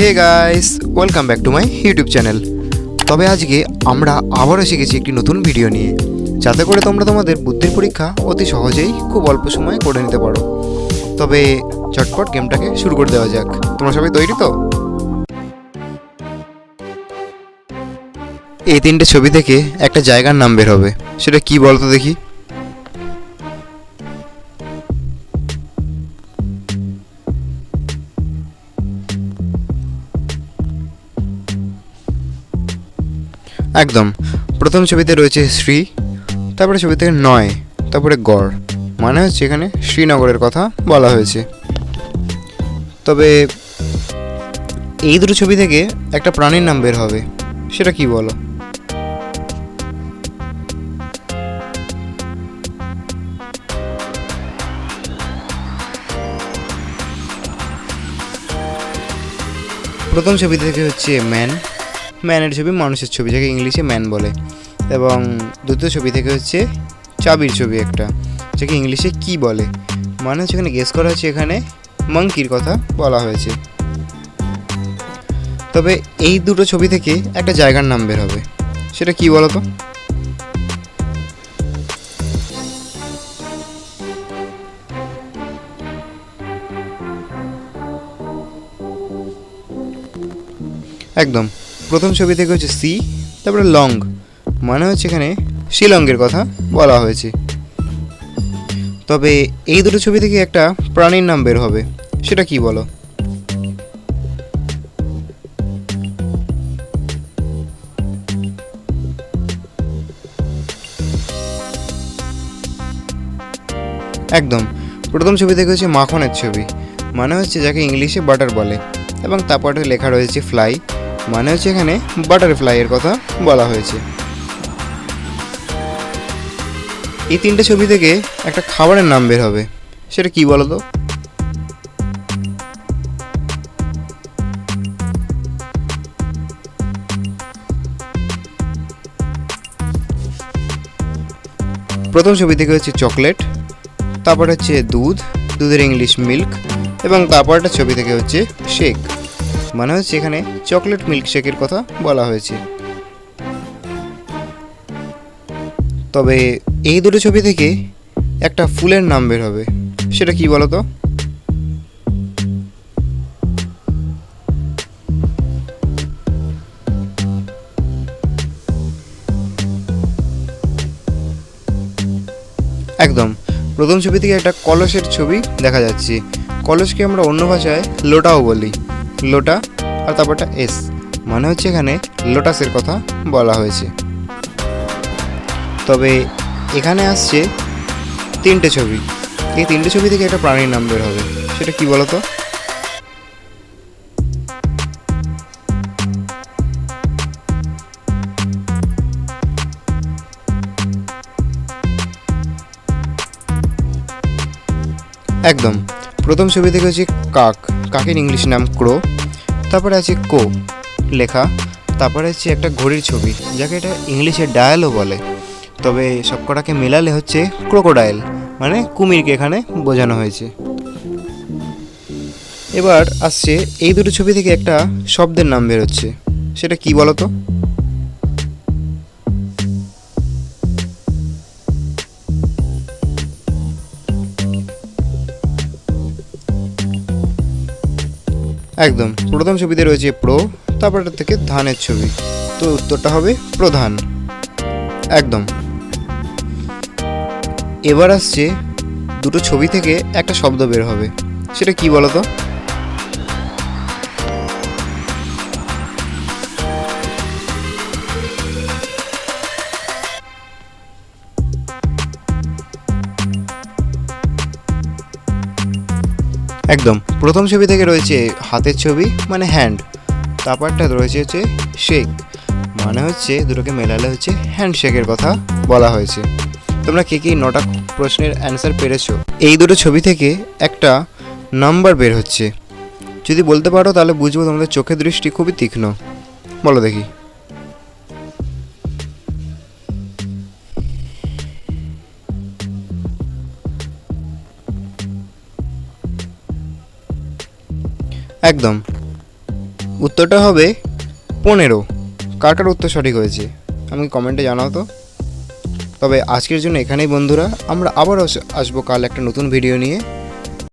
Hey guys welcome back to my YouTube channel তবে আজকে আমরা আবারও শিখেছি একটি নতুন ভিডিও নিয়ে। যাতে করে তোমরা তোমাদের বুদ্ধির পরীক্ষা অতি সহজেই খুব অল্প সময়ে করে নিতে পারো। তবে চটপট গেমটাকে শুরু করে দেওয়া যাক। তোমরা সবাই তৈরি তো? এই তিনটে ছবি থেকে একটা জায়গার নাম বের হবে। সেটা কি বলতো দেখি? একদম। প্রথম ছবিতে রয়েছে শ্রী, তারপরে ছবি থেকে নয়, তারপরে গড়। মানে হচ্ছে এখানে শ্রীনগরের কথা বলা হয়েছে। তবে এই দুটো ছবি থেকে একটা প্রাণীর নাম বের হবে। সেটা কি বলো? প্রথম ছবি থেকে হচ্ছে ম্যান। ম্যানের ছবি, মানুষের ছবি, যাকে ইংলিশে ম্যান বলে। এবং দ্বিতীয় ছবি থেকে হচ্ছে চাবির ছবি একটা, যাকে ইংলিশে কি বলে। মানে হচ্ছে এখানে গেস করা হচ্ছে এখানে মাংকির কথা বলা হয়েছে। তবে এই দুটো ছবি থেকে একটা জায়গার নাম বের হবে। সেটা কি বলো তো একদম। প্রথম ছবি থেকে হচ্ছে সি, তারপরে লং মানে হচ্ছে এখানে শিলংয়ের কথা বলা হয়েছে। তবে এই দুটো ছবি থেকে একটা প্রাণীর নাম বের হবে, সেটা কি বলো? একদম, প্রথম ছবি থেকে হচ্ছে মাখনের ছবি মানে হচ্ছে যাকে ইংলিশে বাটার বলে, এবং তারপরে লেখা রয়েছে ফ্লাই মানে হচ্ছে এখানে বাটারফ্লাইয়ের কথা বলা হয়েছে। এই তিনটে ছবি থেকে একটা খাবারের নাম বের হবে। সেটা কি বলো তো প্রথম ছবি থেকে হচ্ছে চকলেট তারপর হচ্ছে দুধ, দুধের ইংলিশ মিল্ক এবং তারপরটা ছবি থেকে হচ্ছে শেক মানে হচ্ছে এখানে চকলেট মিল্ক শেকের কথা বলা হয়েছে। তবে এই দুটো ছবি থেকে একটা ফুলের নাম বের হবে। সেটা কি বলো তো একদম। প্রথম ছবি থেকে একটা কলসের ছবি দেখা যাচ্ছে। কলসকে আমরা অন্য ভাষায় লোটাও বলি। লোটা আর তারপরটা এস। মানে হচ্ছে এখানে লোটাসের কথা বলা হয়েছে। তবে এখানে আসছে তিনটে ছবি। এই তিনটে ছবি থেকে একটা প্রাণীর নাম বের হবে। সেটা কি বলতো? একদম। প্রথম ছবি থেকে হচ্ছে কাক। কাকের ইংলিশ নাম ক্রো, তারপরে আছে কো লেখা, তারপরে আছে একটা ঘড়ির ছবি, যাকে এটা ইংলিশে ডায়ালও বলে। তবে সবকটাকে মেলালে হচ্ছে ক্রোকোডাইল মানে কুমিরকে এখানে বোঝানো হয়েছে। এবার আসছে এই দুটো ছবি থেকে একটা শব্দের নাম বেরোচ্ছে। সেটা কি বলো একদম। প্রথম ছবিতে রয়েছে প্রো তারপরটা থেকে ধানের ছবি। তো উত্তরটা হবে প্রধান। একদম। এবার আসছে দুটো ছবি থেকে একটা শব্দ বের হবে। সেটা কি বলো তো একদম। প্রথম ছবি থেকে রয়েছে হাতের ছবি মানে হ্যান্ড তারপরটা রয়েছে হচ্ছে শেক মানে হচ্ছে দুটোকে মেলালে হচ্ছে হ্যান্ডশেকের কথা বলা হয়েছে। তোমরা কে কে নটা প্রশ্নের অ্যান্সার পেরেছ? এই দুটো ছবি থেকে একটা নাম্বার বের হচ্ছে। যদি বলতে পারো তাহলে বুঝব তোমাদের চোখের দৃষ্টি খুবই তীক্ষ্ণ। বলো দেখি। একদম। উত্তরটা হবে পনেরো। কার কার উত্তর সঠিক হয়েছে? আমি কমেন্টে জানাও তো। তবে আজকের জন্য এখানেই বন্ধুরা, আমরা আবার আসব কাল একটা নতুন ভিডিও নিয়ে।